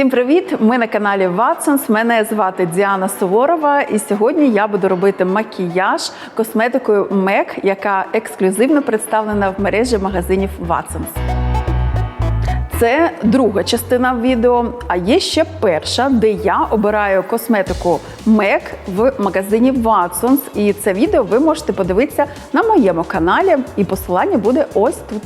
Всім привіт! Ми на каналі Watsons. Мене звати Діана Суворова, і сьогодні я буду робити макіяж косметикою MAC, яка ексклюзивно представлена в мережі магазинів Watsons. Це друга частина відео. А є ще перша, де я обираю косметику MAC в магазині Watsons. І це відео ви можете подивитися на моєму каналі, і посилання буде ось тут.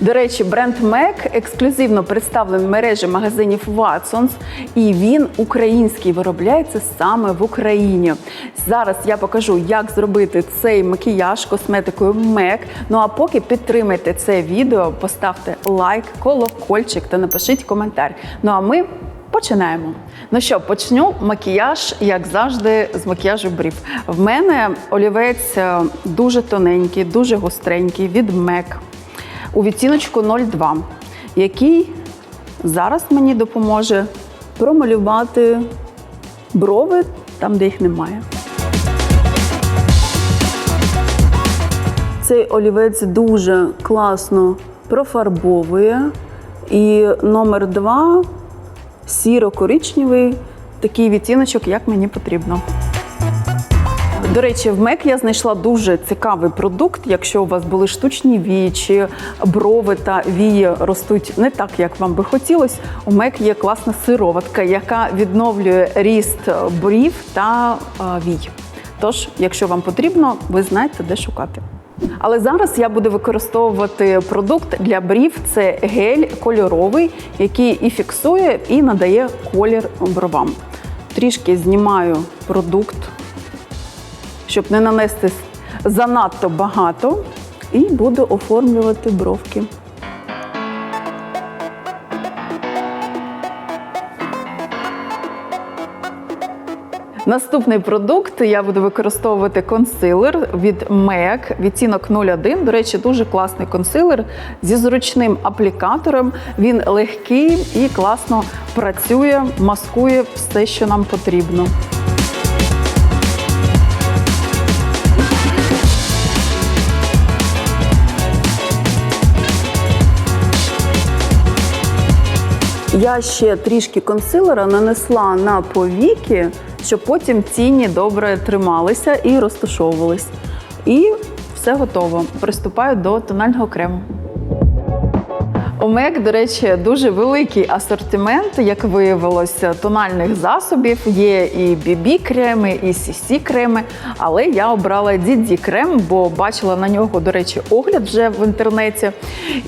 До речі, бренд MAC ексклюзивно представлений в мережі магазинів Watsons, і він український виробляється саме в Україні. Зараз я покажу, як зробити цей макіяж косметикою MAC. Ну а поки підтримайте це відео, поставте лайк, колокольчик та напишіть коментар. Ну а ми починаємо. Ну що, почну макіяж, як завжди, з макіяжу брів. В мене олівець е, дуже тоненький, дуже гостренький від MAC у відтіночку 02, який зараз мені допоможе промалювати брови там, де їх немає. Цей олівець дуже класно профарбовує. І номер два сіро-коричневий, такий відтіночок, як мені потрібно. До речі, в МЕК я знайшла дуже цікавий продукт. Якщо у вас були штучні вії чи брови та вії ростуть не так, як вам би хотілося. У МЕК є класна сироватка, яка відновлює ріст брів та е, вій. Тож, якщо вам потрібно, ви знаєте, де шукати. Але зараз я буду використовувати продукт для брів. Це гель кольоровий, який і фіксує, і надає колір бровам. Трішки знімаю продукт, щоб не нанести занадто багато, і буду оформлювати бровки. Наступний продукт я буду використовувати консилер від MAC, відтінок 01. До речі, дуже класний консилер зі зручним аплікатором. Він легкий і класно працює, маскує все, що нам потрібно. Я ще трішки консилера нанесла на повіки, щоб потім тіні добре трималися і розташовувались. І все готово. Приступаю до тонального крему. У МЕК, до речі, дуже великий асортимент, як виявилося, тональних засобів. Є і BB-креми, і CC-креми. Але я обрала DD-крем, бо бачила на нього, до речі, огляд вже в інтернеті.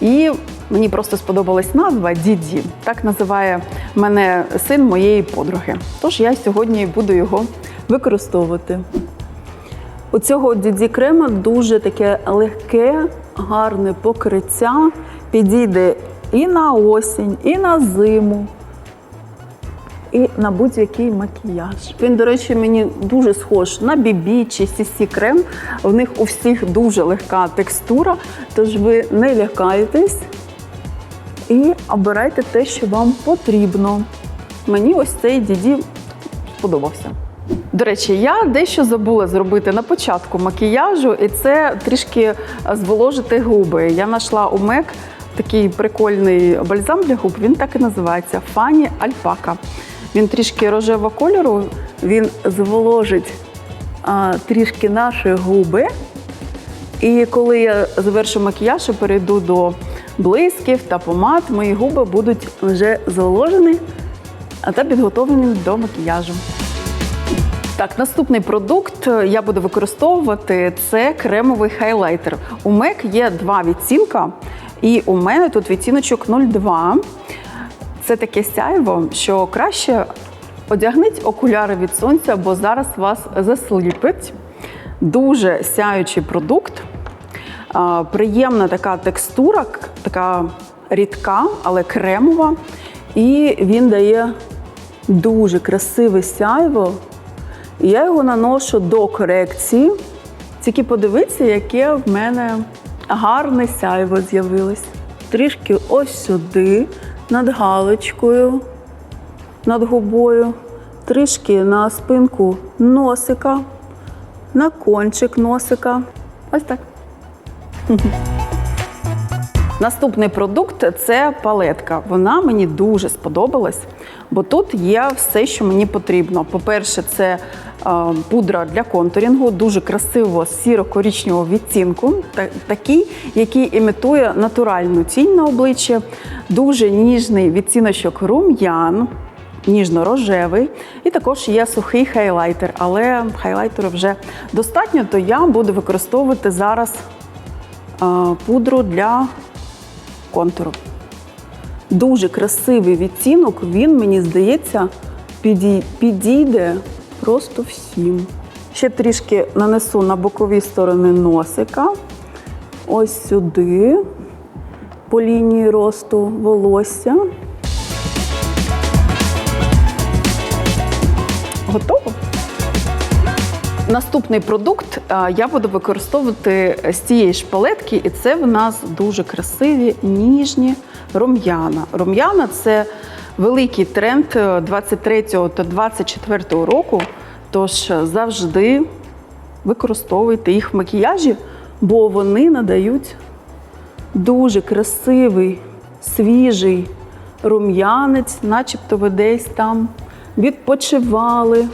І мені просто сподобалась назва DD. Так називає мене син моєї подруги. Тож я сьогодні буду його використовувати. У цього DD крема дуже таке легке, гарне покриття. Підійде і на осінь, і на зиму, і на будь-який макіяж. Він, до речі, мені дуже схож на BB чи CC крем. В них у всіх дуже легка текстура, тож ви не лякаєтесь і обирайте те, що вам потрібно. Мені ось цей DD сподобався. До речі, я дещо забула зробити на початку макіяжу, і це трішки зволожити губи. Я знайшла у МЕК такий прикольний бальзам для губ. Він так і називається Фані Альпака. Він трішки рожевого кольору, він зволожить а, трішки наші губи. І коли я завершу макіяж і перейду до блисків та помад, мої губи будуть вже зволожені та підготовлені до макіяжу. Так, наступний продукт я буду використовувати це кремовий хайлайтер. У MAC є два відцінка, і у мене тут відтіночок 02. Це таке сяйво, що краще одягніть окуляри від сонця, бо зараз вас засліпить. Дуже сяючий продукт. Приємна така текстура, така рідка, але кремова. І він дає дуже красиве сяйво. Я його наношу до корекції. Тільки подивіться, яке в мене гарне сяйво з'явилось. Трішки ось сюди, над галочкою, над губою, трішки на спинку носика, на кончик носика. Ось так. Наступний продукт це палетка. Вона мені дуже сподобалась. Бо тут є все, що мені потрібно. По-перше, це пудра для контурінгу, дуже красивого сіро-корічневого відтінку, такий, який імітує натуральну тінь на обличчі, дуже ніжний відтіночок рум'ян, ніжно-рожевий. І також є сухий хайлайтер, але хайлайтеру вже достатньо, то я буду використовувати зараз пудру для контуру. Дуже красивий відтінок, він, мені здається, підійде просто всім. Ще трішки нанесу на бокові сторони носика, ось сюди, по лінії росту волосся. Готово? Наступний продукт я буду використовувати з цієї ж палетки, і це в нас дуже красиві ніжні рум'яна. Рум'яна це великий тренд 23 та 24 року. Тож завжди використовуйте їх в макіяжі, бо вони надають дуже красивий, свіжий рум'янець, начебто ви десь там відпочивали.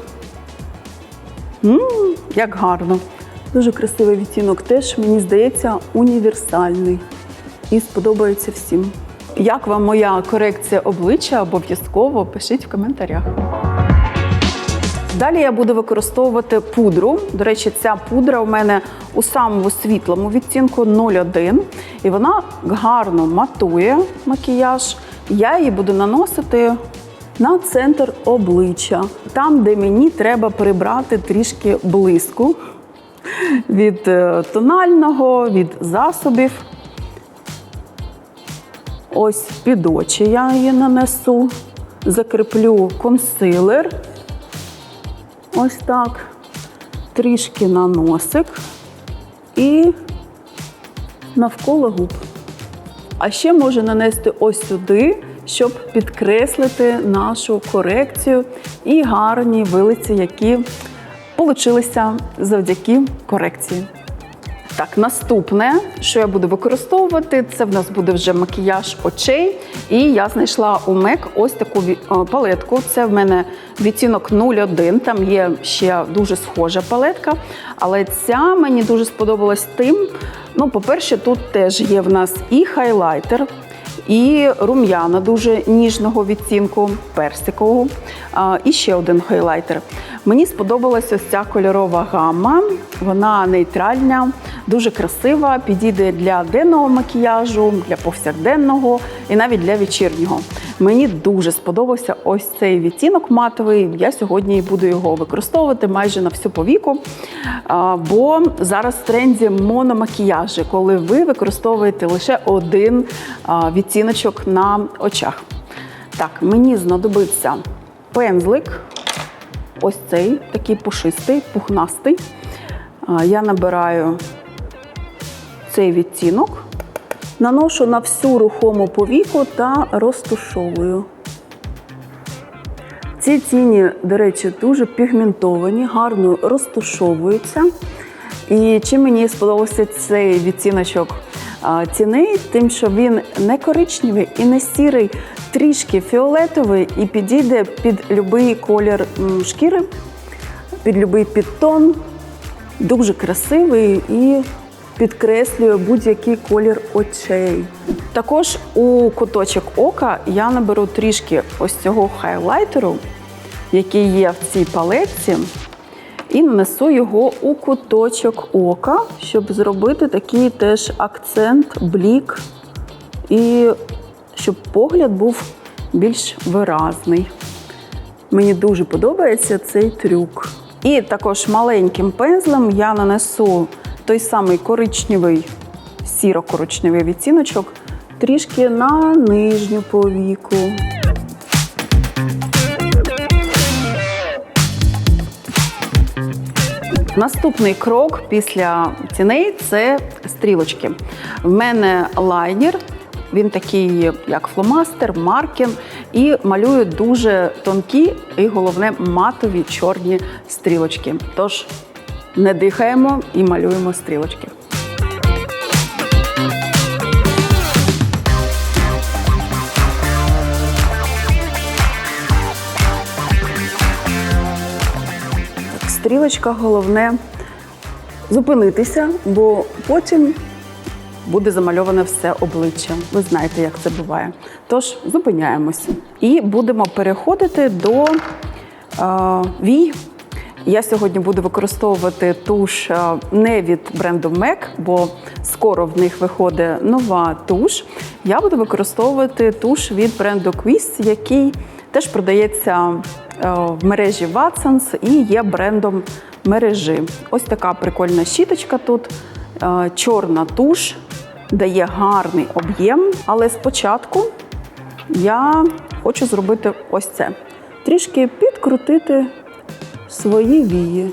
М, як гарно. Дуже красивий відтінок, теж, мені здається, універсальний і сподобається всім. Як вам моя корекція обличчя? Обов'язково пишіть в коментарях. Далі я буду використовувати пудру. До речі, ця пудра у мене у самому світлому відтінку 01. І вона гарно матує макіяж. Я її буду наносити на центр обличчя, там, де мені треба прибрати трішки блиску від е, тонального, від засобів. Ось під очі я її нанесу, закріплю консилер. Ось так. Трішки на носик і навколо губ. А ще можу нанести ось сюди, щоб підкреслити нашу корекцію і гарні вилиці, які получилися завдяки корекції. Так, наступне, що я буду використовувати, це в нас буде вже макіяж очей. І я знайшла у MAC ось таку е, палетку. Це в мене відтінок 01. Там є ще дуже схожа палетка. Але ця мені дуже сподобалась тим. Ну, по-перше, тут теж є в нас і хайлайтер, і рум'яна дуже ніжного відтінку, персикового, і ще один хайлайтер. Мені сподобалася ось ця кольорова гамма. Вона нейтральна, дуже красива, підійде для денного макіяжу, для повсякденного і навіть для вечірнього. Мені дуже сподобався ось цей відтінок матовий. Я сьогодні буду його використовувати майже на всю повіку. Бо зараз в тренді мономакіяжі, коли ви використовуєте лише один відтіночок на очах. Так, мені знадобиться пензлик. Ось цей такий пушистий, пухнастий. Я набираю цей відтінок, наношу на всю рухому повіку та розтушовую. Ці тіні, до речі, дуже пігментовані, гарно розтушовуються. І чим мені сподобався цей відтіночок тіней, тим, що він не коричневий і не сірий, трішки фіолетовий і підійде під будь-який колір шкіри, під будь-який підтон. Дуже красивий і підкреслює будь-який колір очей. Також у куточок ока я наберу трішки ось цього хайлайтеру, який є в цій палетці, і нанесу його у куточок ока, щоб зробити такий теж акцент, блік, і щоб погляд був більш виразний. Мені дуже подобається цей трюк. І також маленьким пензлем я нанесу той самий коричневий, сіро-коричневий відтіночок трішки на нижню повіку. Наступний крок після тіней це стрілочки. В мене лайнер, він такий, як фломастер, маркер, і малюю дуже тонкі і головне матові чорні стрілочки. Тож не дихаємо і малюємо стрілочки. Стрілочка головне зупинитися, бо потім буде замальоване все обличчя. Ви знаєте, як це буває. Тож зупиняємося і будемо переходити до е, вій я сьогодні буду використовувати туш е, не від бренду MAC, бо скоро в них виходить нова туш. Я буду використовувати туш від бренду Quiz, який теж продається е, в мережі Watsons і є брендом мережі. Ось така прикольна щіточка тут. Е, Чорна туш дає гарний об'єм, але спочатку я хочу зробити ось це. Трішки підкрутити свої вії.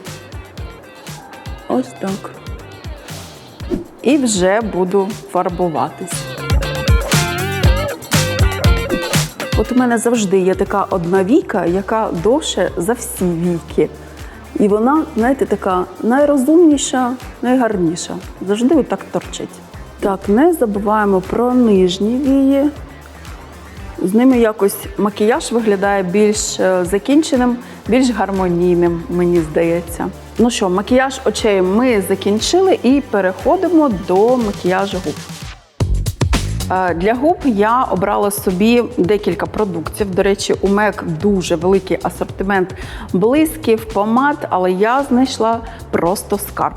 Ось так. І вже буду фарбуватись. От у мене завжди є така одна війка, яка довше за всі війки. І вона, знаєте, така найрозумніша, найгарніша. Завжди отак торчить. Так, не забуваємо про нижні вії. З ними якось макіяж виглядає більш е, закінченим, більш гармонійним, мені здається. Ну що, макіяж очей ми закінчили і переходимо до макіяжу губ. Е, Для губ я обрала собі декілька продуктів. До речі, у MAC дуже великий асортимент блисків, помад, але я знайшла просто скарб.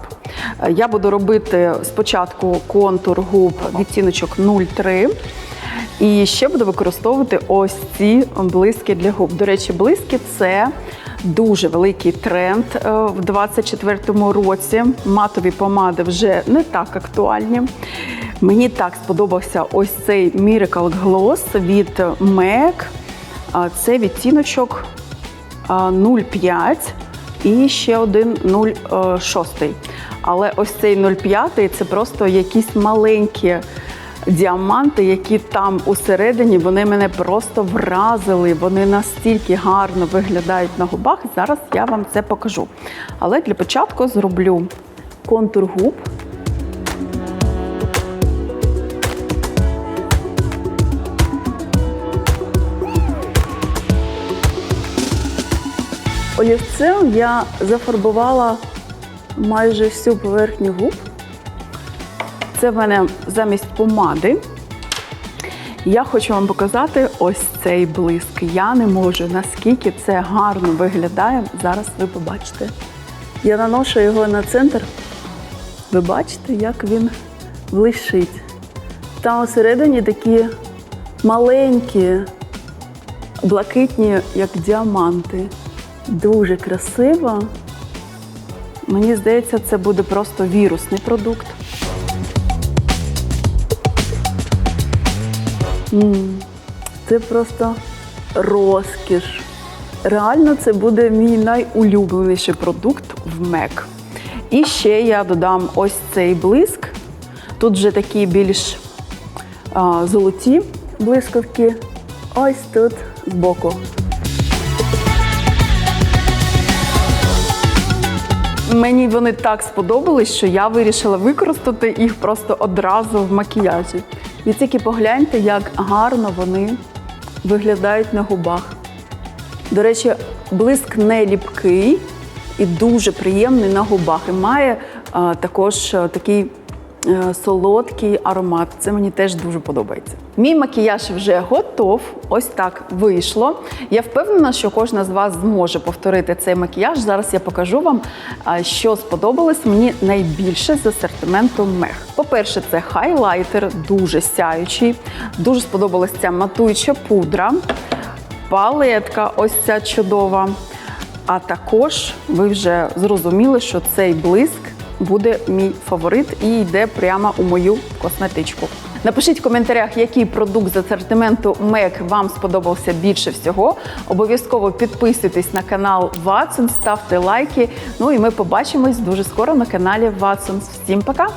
Е, Я буду робити спочатку контур губ відтіночок 03. І ще буду використовувати ось ці блиски для губ. До речі, блиски це дуже великий тренд е, в 2024 році. Матові помади вже не так актуальні. Мені так сподобався ось цей Miracle Gloss від MAC. Це відтіночок 0,5 і ще один 0,6. Але ось цей 0,5 це просто якісь маленькі діаманти, які там усередині, вони мене просто вразили. Вони настільки гарно виглядають на губах. Зараз я вам це покажу. Але для початку зроблю контур губ. Олівцем я зафарбувала майже всю поверхню губ. Це в мене замість помади. Я хочу вам показати ось цей блиск. Я не можу, наскільки це гарно виглядає. Зараз ви побачите. Я наношу його на центр. Ви бачите, як він блищить. Там усередині такі маленькі, блакитні, як діаманти. Дуже красиво. Мені здається, це буде просто вірусний продукт. Це просто розкіш. Реально, це буде мій найулюбленіший продукт в MAC. І ще я додам ось цей блиск. Тут вже такі більш а, золоті блискавки. Ось тут збоку. Мені вони так сподобались, що я вирішила використати їх просто одразу в макіяжі. І тільки погляньте, як гарно вони виглядають на губах. До речі, блиск не ліпкий і дуже приємний на губах. І має а, також а, такий е, солодкий аромат. Це мені теж дуже подобається. Мій макіяж вже готов. Ось так вийшло. Я впевнена, що кожна з вас зможе повторити цей макіяж. Зараз я покажу вам, що сподобалось мені найбільше з асортименту мех. По-перше, це хайлайтер, дуже сяючий. Дуже сподобалась ця матуюча пудра, палетка, ось ця чудова. А також ви вже зрозуміли, що цей блиск буде мій фаворит і йде прямо у мою косметичку. Напишіть в коментарях, який продукт з асортименту MAC вам сподобався більше всього. Обов'язково підписуйтесь на канал Watson, ставте лайки. Ну і ми побачимось дуже скоро на каналі Watson. Всім пока!